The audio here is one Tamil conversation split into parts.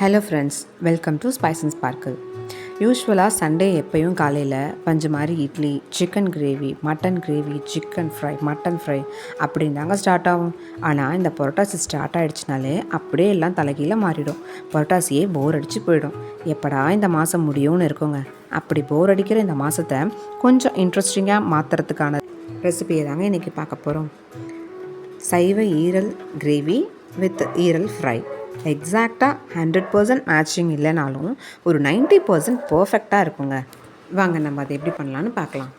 Hello friends welcome to spice and sparkle யூஸ்வலாக சண்டே எப்பயும் காலையில் பஞ்சு மாதிரி idli chicken gravy mutton gravy chicken fry mutton fry அப்படின்னு தாங்க ஸ்டார்ட் ஆகும். ஆனால் இந்த புரட்டாசி ஸ்டார்ட் ஆகிடுச்சினாலே அப்படியே எல்லாம் தலைகீழ மாறிடும். புரட்டாசியே போர் அடித்து போயிடும். எப்படா இந்த மாதம் முடியும்னு இருக்குங்க? அப்படி போர் அடிக்கிற இந்த மாதத்தை கொஞ்சம் இன்ட்ரெஸ்டிங்காக மாற்றுறதுக்கான ரெசிபியை தாங்க இன்றைக்கி பார்க்க போகிறோம் சைவ ஈரல் கிரேவி வித் ஈரல் ஃப்ரை எக்ஸாக்டாக ஹண்ட்ரட் பர்சன்ட் மேட்சிங் இல்லைனாலும் ஒரு நைன்ட்டி பர்சன்ட் பர்ஃபெக்டாக இருக்குங்க. வாங்க நம்ம அதை எப்படி பண்ணலான்னு பார்க்கலாம்.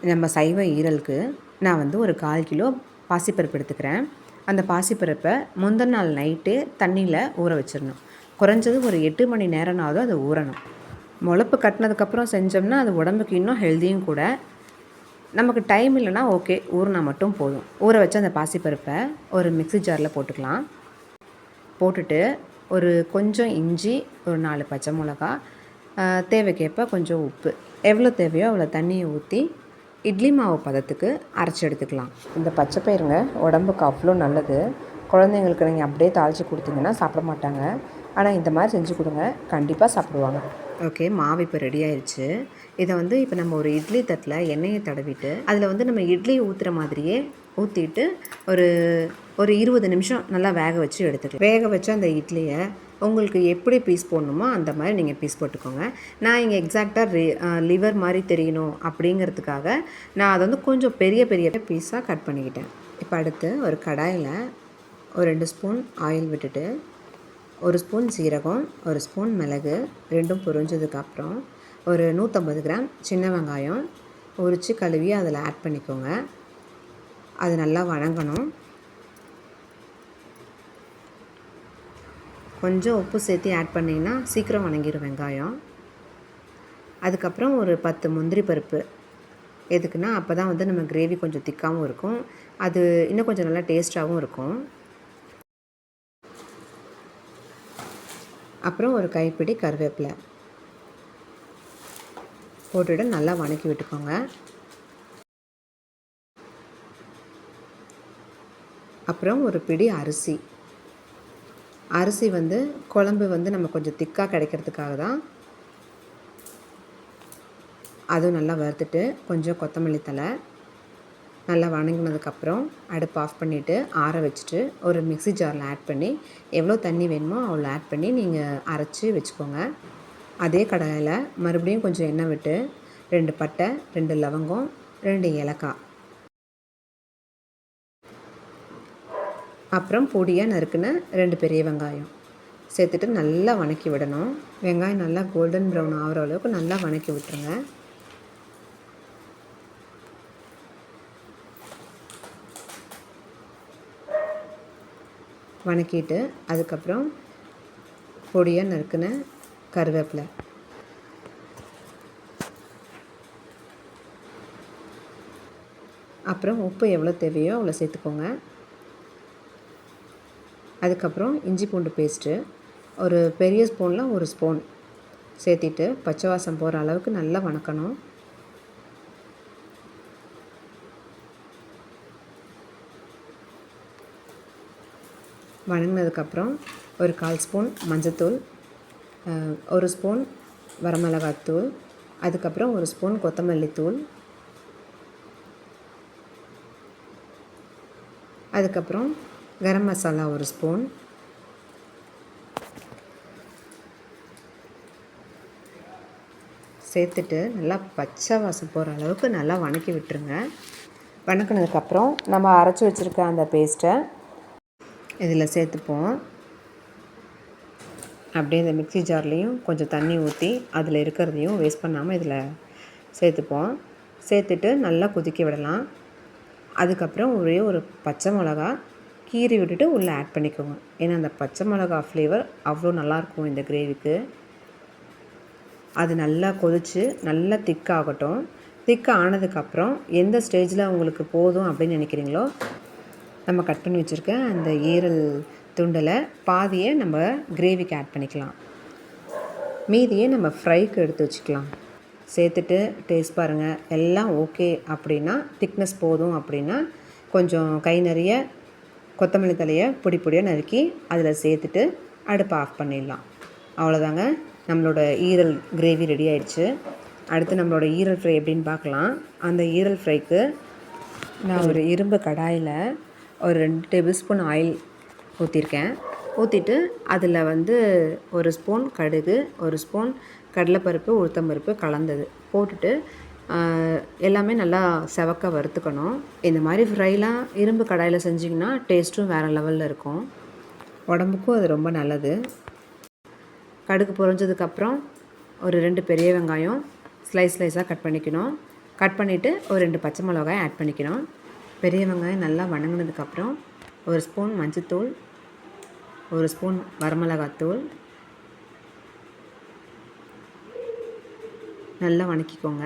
நம்ம சைவ ஈரலுக்கு நான் வந்து ஒரு கால் கிலோ பாசிப்பருப்பு எடுத்துக்கிறேன். அந்த பாசிப்பருப்பை முந்தின நாள் நைட்டு தண்ணியில் ஊற வச்சிடணும். குறைஞ்சது ஒரு எட்டு மணி நேரம்னாவது அது ஊறணும். முளப்பு கட்டினதுக்கப்புறம் செஞ்சோம்னா அது உடம்புக்கு இன்னும் ஹெல்த்தியும் கூட. நமக்கு டைம் இல்லைன்னா ஓகே ஊறினா மட்டும் போதும். ஊற வச்சு அந்த பாசிப்பருப்பை ஒரு மிக்ஸி ஜாரில் போட்டுக்கலாம். போட்டுட்டு ஒரு கொஞ்சம் இஞ்சி ஒரு நாலு பச்சை மிளகா தேவைக்கேற்ப கொஞ்சம் உப்பு. எவ்வளோ தேவையோ அவ்வளோ தண்ணியை ஊற்றி இட்லி மாவு பதத்துக்கு அரைச்சி எடுத்துக்கலாம். இந்த பச்சை பயிருங்க உடம்புக்கு அவ்வளோ நல்லது. குழந்தைங்களுக்கு நீங்கள் அப்படியே தாளித்து கொடுத்தீங்கன்னா சாப்பிட மாட்டாங்க. ஆனால் இந்த மாதிரி செஞ்சு கொடுங்க. கண்டிப்பாக சாப்பிடுவாங்க. ஓகே மாவு இப்போ ரெடி ஆயிடுச்சு இதை வந்து இப்போ நம்ம ஒரு இட்லி தட்டில் எண்ணெயை தடவிட்டு அதில் வந்து நம்ம இட்லி ஊற்றுற மாதிரியே ஊற்றிட்டு ஒரு ஒரு இருபது நிமிஷம் நல்லா வேக வச்சு எடுத்துக்கலாம். வேக வச்சு அந்த இட்லியை உங்களுக்கு எப்படி பீஸ் போடணுமோ அந்த மாதிரி நீங்கள் பீஸ் போட்டுக்கோங்க. நான் இங்கே எக்ஸாக்டாக லிவர் மாதிரி தெரியணும் அப்படிங்கிறதுக்காக நான் அதை வந்து கொஞ்சம் பெரிய பெரிய பீஸாக கட் பண்ணிக்கிட்டேன். இப்போ அடுத்து ஒரு கடாயில் ஒரு ரெண்டு ஸ்பூன் ஆயில் விட்டுட்டு ஒரு ஸ்பூன் சீரகம் ஒரு ஸ்பூன் மிளகு ரெண்டும் பொரிஞ்சதுக்கப்புறம் ஒரு நூற்றம்பது கிராம் சின்ன வெங்காயம் உரித்து கழுவி அதில் ஆட் பண்ணிக்கோங்க. அது நல்லா வணங்கணும். கொஞ்சம் உப்பு சேர்த்து ஆட் பண்ணிங்கன்னா சீக்கிரம் வணங்கிடும் வெங்காயம். அதுக்கப்புறம் ஒரு பத்து முந்திரி பருப்பு. எதுக்குன்னா அப்போ தான் வந்து நம்ம கிரேவி கொஞ்சம் திக்காகவும் இருக்கும். அது இன்னும் கொஞ்சம் நல்லா டேஸ்ட்டாகவும் இருக்கும். அப்புறம் ஒரு கைப்பிடி கருவேப்பிலை. போட்டுவிட்டு நல்லா வணக்கி விட்டுக்கோங்க. அப்புறம் ஒரு பிடி அரிசி. அரிசி வந்து குழம்பு வந்து நம்ம கொஞ்சம் திக்காக கிடைக்கிறதுக்காக தான். அதுவும் நல்லா வறுத்துட்டு கொஞ்சம் கொத்தமல்லி தலை நல்லா வணங்கினதுக்கப்புறம் அடுப்பு ஆஃப் பண்ணிவிட்டு ஆற வச்சுட்டு ஒரு மிக்சி ஜாரில் ஆட் பண்ணி எவ்வளோ தண்ணி வேணுமோ அவ்வளோ ஆட் பண்ணி நீங்கள் அரைச்சி வச்சுக்கோங்க. அதே கடாயில் மறுபடியும் கொஞ்சம் எண்ணெய் விட்டு ரெண்டு பட்டை ரெண்டு லவங்கம் ரெண்டு ஏலக்காய். அப்புறம் பொடியாக நறுக்குன ரெண்டு பெரிய வெங்காயம் சேர்த்துட்டு நல்லா வணக்கி விடணும். வெங்காயம் நல்லா கோல்டன் ப்ரௌன் ஆகிற அளவுக்கு நல்லா வணக்கி விட்டுருங்க. வணக்கிட்டு அதுக்கப்புறம் பொடியாக நறுக்கின கருவேப்பிலை. அப்புறம் உப்பு எவ்வளோ தேவையோ அவ்வளோ சேர்த்துக்கோங்க. அதுக்கப்புறம் இஞ்சி பூண்டு பேஸ்ட்டு ஒரு பெரிய ஸ்பூனில் ஒரு ஸ்பூன் சேர்த்திட்டு பச்சை வாசம் போகிற அளவுக்கு நல்லா வணக்கணும். வணங்கினதுக்கப்புறம் ஒரு கால் ஸ்பூன் மஞ்சத்தூள் ஒரு ஸ்பூன் வரமிளகாத்தூள் அதுக்கப்புறம் ஒரு ஸ்பூன் கொத்தமல்லி தூள் அதுக்கப்புறம் கரம் மசாலா ஒரு ஸ்பூன் சேர்த்துட்டு நல்லா பச்சை வாசம் போகிற அளவுக்கு நல்லா வணக்கி விட்டுருங்க. வணக்கினதுக்கப்புறம் நம்ம அரைச்சி வச்சுருக்க அந்த பேஸ்ட்டை இதில் சேர்த்துப்போம். அப்படியே இந்த மிக்சி ஜார்லேயும் கொஞ்சம் தண்ணி ஊற்றி அதில் இருக்கிறதையும் வேஸ்ட் பண்ணாமல் இதில் சேர்த்துப்போம். சேர்த்துட்டு நல்லா கொதிக்க விடலாம். அதுக்கப்புறம் ஒரே ஒரு பச்சை மிளகா கீறி விட்டுட்டு உள்ளே ஆட் பண்ணிக்கோங்க. ஏன்னா அந்த பச்சை மிளகா ஃப்ளேவர் அவ்வளோ நல்லாயிருக்கும் இந்த கிரேவிக்கு அது நல்லா கொதித்து நல்லா திக்காகட்டும் திக்காக ஆனதுக்கப்புறம் எந்த ஸ்டேஜில் உங்களுக்கு போதும் அப்படின்னு நினைக்கிறீங்களோ நம்ம கட் பண்ணி வச்சுருக்க அந்த ஈரல் துண்டலை பாதியை நம்ம கிரேவிக்கு ஆட் பண்ணிக்கலாம். மீதியை நம்ம ஃப்ரைக்கு எடுத்து வச்சுக்கலாம். சேர்த்துட்டு டேஸ்ட் பாருங்கள் எல்லாம் ஓகே அப்படின்னா திக்னஸ் போதும் அப்படின்னா கொஞ்சம் கை நிறைய கொத்தமல்லி தலையை பொடி பொடியாக நறுக்கி அதில் சேர்த்துட்டு அடுப்பை ஆஃப் பண்ணிடலாம். அவ்வளோதாங்க நம்மளோட ஈரல் கிரேவி ரெடி ஆயிடுச்சு. அடுத்து நம்மளோட ஈரல் ஃப்ரை எப்படின்னு பார்க்கலாம். அந்த ஈரல் ஃப்ரைக்கு நான் ஒரு இரும்பு கடாயில் ஒரு ரெண்டு டேபிள் ஸ்பூன் ஆயில் ஊற்றிருக்கேன் ஊற்றிட்டு அதில் வந்து ஒரு ஸ்பூன் கடுகு ஒரு ஸ்பூன் கடலைப்பருப்பு உளுத்தம்பருப்பு கலந்தது. போட்டுட்டு எல்லாமே நல்லா செவக்க வறுத்துக்கணும். இந்த மாதிரி ஃப்ரைலாம் இரும்பு கடாயில் செஞ்சிங்கன்னா டேஸ்ட்டும் வேறு லெவலில் இருக்கும். உடம்புக்கும் அது ரொம்ப நல்லது. கடுகு பொறிஞ்சதுக்கப்புறம் ஒரு ரெண்டு பெரிய வெங்காயம் ஸ்லைஸ் ஸ்லைஸாக கட் பண்ணிக்கணும். கட் பண்ணிவிட்டு ஒரு ரெண்டு பச்சை மிளகாய் ஆட் பண்ணிக்கணும். பெரிய வெங்காயம் நல்லா வணங்கினதுக்கப்புறம் ஒரு ஸ்பூன் மஞ்சத்தூள் ஒரு ஸ்பூன் வரமிளகாத்தூள். நல்லா வணக்கிக்கோங்க.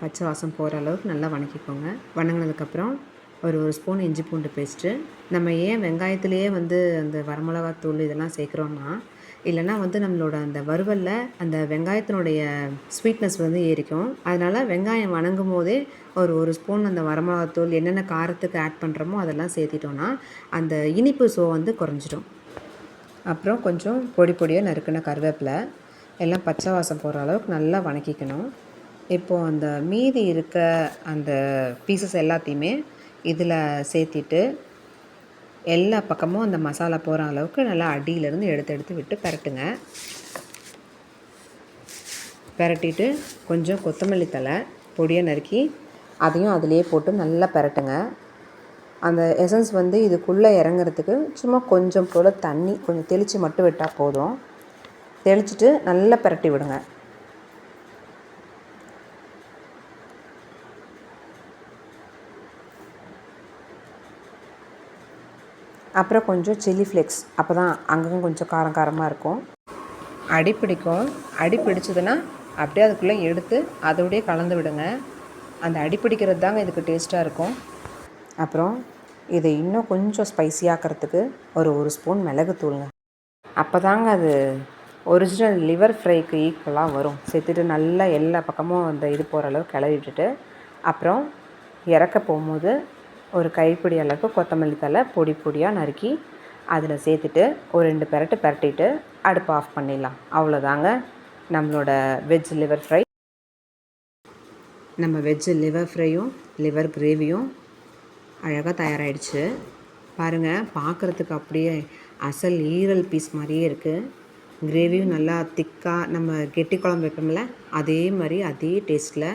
பச்சை வாசம் போகிற அளவுக்கு நல்லா வணக்கிக்கோங்க. வணங்கினதுக்கப்புறம் ஒரு ஒரு ஸ்பூன் இஞ்சி பூண்டு பேஸ்ட்டு. நம்ம ஏன் வெங்காயத்துலேயே வந்து அந்த வரமிளகாத்தூள் இதெல்லாம் சேர்க்குறோன்னா இல்லைன்னா வந்து நம்மளோட அந்த வறுவலில் அந்த வெங்காயத்தினுடைய ஸ்வீட்னஸ் வந்து ஏறிக்கும். அதனால் வெங்காயம் வணங்கும் போதே ஒரு ஒரு ஸ்பூன் அந்த வரமிளகாத்தூள் என்னென்ன காரத்துக்கு ஆட் பண்ணுறோமோ அதெல்லாம் சேர்த்திட்டோன்னா அந்த இனிப்பு சுவை வந்து குறைஞ்சிடும். அப்புறம் கொஞ்சம் பொடி பொடியாக நறுக்கின கருவேப்பிலை. எல்லாம் பச்சை வாசம் போகிற அளவுக்கு நல்லா வணக்கிக்கணும். இப்போது அந்த மீதி இருக்க அந்த பீசஸ் எல்லாத்தையுமே இதில் சேர்த்திட்டு எல்லா பக்கமும் அந்த மசாலா போகிற அளவுக்கு நல்லா அடியிலேருந்து எடுத்து எடுத்து விட்டு பரட்டுங்க. பரட்டிட்டு கொஞ்சம் கொத்தமல்லி தழை பொடியை நறுக்கி அதையும் அதிலேயே போட்டு நல்லா பரட்டுங்க. அந்த எசன்ஸ் வந்து இதுக்குள்ளே இறங்குறதுக்கு சும்மா கொஞ்சம் போல் தண்ணி கொஞ்சம் தெளித்து மட்டும் விட்டால் போதும். தெளிச்சிட்டு நல்லா பரட்டி விடுங்க. அப்புறம் கொஞ்சம் சில்லி ஃப்ளேக்ஸ் அப்போ தான் அங்கங்கே கொஞ்சம் காரம் காரமாக இருக்கும். அடி பிடிக்கும். அடி பிடிச்சதுன்னா அப்படியே அதுக்குள்ளே எடுத்து அதோடையே கலந்து விடுங்க. அந்த அடி பிடிக்கிறது தாங்க இதுக்கு டேஸ்ட்டாக இருக்கும். அப்புறம் இதை இன்னும் கொஞ்சம் ஸ்பைசியாக்கிறதுக்கு ஒரு ஒரு ஸ்பூன் மிளகு தூளுங்க அப்போ தாங்க அது ஒரிஜினல் லிவர் ஃப்ரைக்கு ஈக்குவலாக வரும். சேர்த்துட்டு நல்லா எல்லா பக்கமும் அந்த இது போகிற அளவுக்கு கிளறி விட்டுட்டு அப்புறம் இறக்க போகும்போது ஒரு கைப்பிடி அளவுக்கு கொத்தமல்லி தழை பொடி பொடியாக நறுக்கி அதில் சேர்த்துட்டு ஒரு ரெண்டு பெரட்டு பெரட்டிட்டு அடுப்பு ஆஃப் பண்ணிடலாம். அவ்வளோதாங்க நம்மளோட வெஜ் லிவர் ஃப்ரை. நம்ம வெஜ் லிவர் ஃப்ரையும் லிவர் கிரேவியும் அழகாக தயாராகிடுச்சு பாருங்கள் பார்க்குறதுக்கு அப்படியே அசல் ஈரல் பீஸ் மாதிரியே இருக்குது கிரேவியும் நல்லா திக்காக நம்ம கெட்டி குழம்பு வைப்போம்ல அதே மாதிரி அதே டேஸ்ட்டில்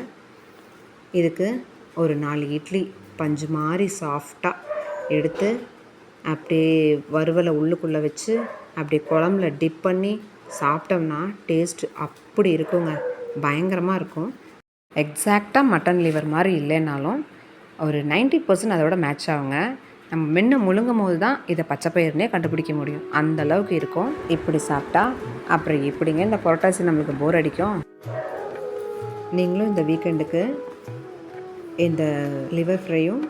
இதுக்கு ஒரு நாலு இட்லி பஞ்சு மாதிரி சாஃப்டாக எடுத்து அப்படியே வறுவலை உள்ளுக்குள்ளே வச்சு அப்படியே குழம்புல டிப் பண்ணி சாப்பிட்டோம்னா டேஸ்ட் அப்படி இருக்குங்க. பயங்கரமாக இருக்கும். எக்ஸாக்டாக மட்டன் லிவர் மாதிரி இல்லைனாலும் ஒரு 90% பர்சன்ட் அதோட மேட்ச் ஆகுங்க. நம்ம மென்று முழுங்கும் போது தான் இதை பச்சை பயிர்னே கண்டுபிடிக்க முடியும். அந்த அளவுக்கு இருக்கும். இப்படி சாப்பிட்டா அப்புறம் எப்படிங்க இந்த புரட்டாசி நம்மளுக்கு போர் அடிக்கும்? நீங்களும் இந்த வீக்கெண்டுக்கு இந்த லிவர் ஃப்ரையும்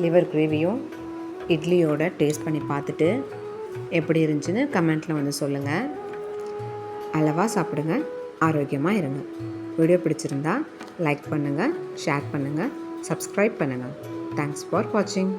லிவர் கிரேவியும் இட்லியோட டேஸ்ட் பண்ணி பார்த்துட்டு எப்படி இருந்துச்சுன்னு கமெண்ட்டில் வந்து சொல்லுங்கள் அளவாக சாப்பிடுங்க ஆரோக்கியமாக இருங்க. வீடியோ பிடிச்சிருந்தா லைக் பண்ணுங்கள் ஷேர் பண்ணுங்கள் சப்ஸ்கிரைப் பண்ணுங்கள் தேங்க்ஸ் ஃபார் வாட்சிங்